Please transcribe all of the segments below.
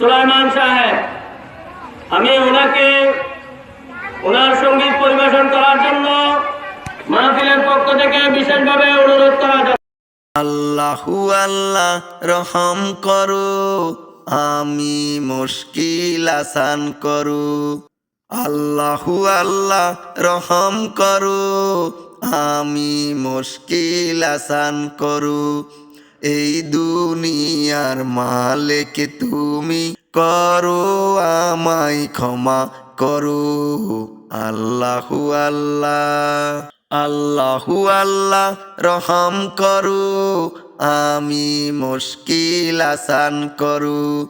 সুলাইমান সাহেব, আমি ওনাকে ওনার সংগীত পরিবেশন করার জন্য মাহফিলের পক্ষ থেকে বিশেষভাবে অনুরোধ করা আল্লাহু আল্লাহ রহম করো, আমি মুশকিল আসান করো। আল্লাহু আল্লাহ রহম করো, আমি মুশকিল আসান করো। এই দুনিয়ার মালিক তুমি করো আমায় ক্ষমা করো। আল্লাহু আল্লাহ আল্লাহু আল্লাহ রহম করু। আমি মুশকিল আসান করু।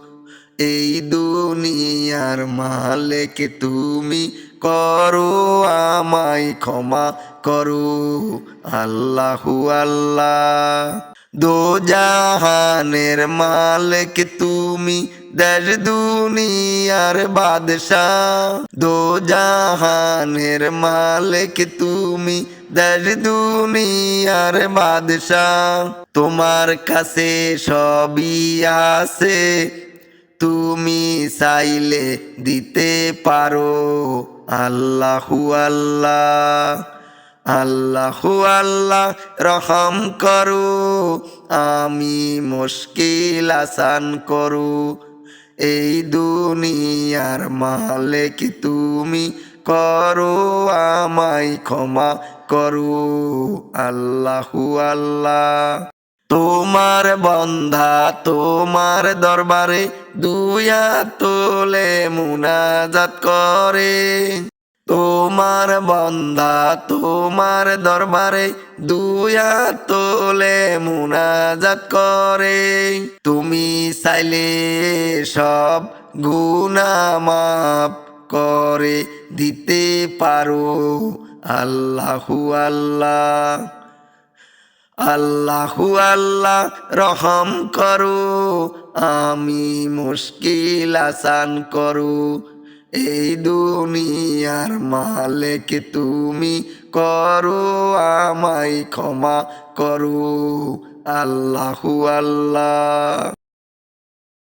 এই দুনিয়ার মালিক তুমি করো আমায় ক্ষমা করু। আল্লাহু আল্লাহ। দো জাহানের মালিক তুমি দেশ, দুনিয়ার বাদশাহ। দো জাহানের মালিক তুমি দেশ, দুনিয়ার বাদশাহ। তোমার কাছে সবই আছে, তুমি চাইলে দিতে পারো। আল্লাহু আল্লাহ। আল্লাহু আল্লাহ রহম করো, আমি মুশকিল আসান করু। এই দুনিয়ার মালিক তুমি করো, আমায় ক্ষমা করো। আল্লাহু আল্লাহ, তোমার বন্ধা তোমার দরবারে দুয়া তোলে মুনাজাত করে। তোমার বন্ধা তোমার দরবারে দুয়া তোলে মুনাজাত করে। তুমি চাইলে সব গুনা মাপ করে দিতে পারো। আল্লাহু আল্লাহ আল্লাহু আল্লাহ রহম করো। আমি মুশকিল আসান করো। এই দুনিয়ার মালিক তুমি করো আমায় ক্ষমা করো। আল্লাহু আল্লাহ।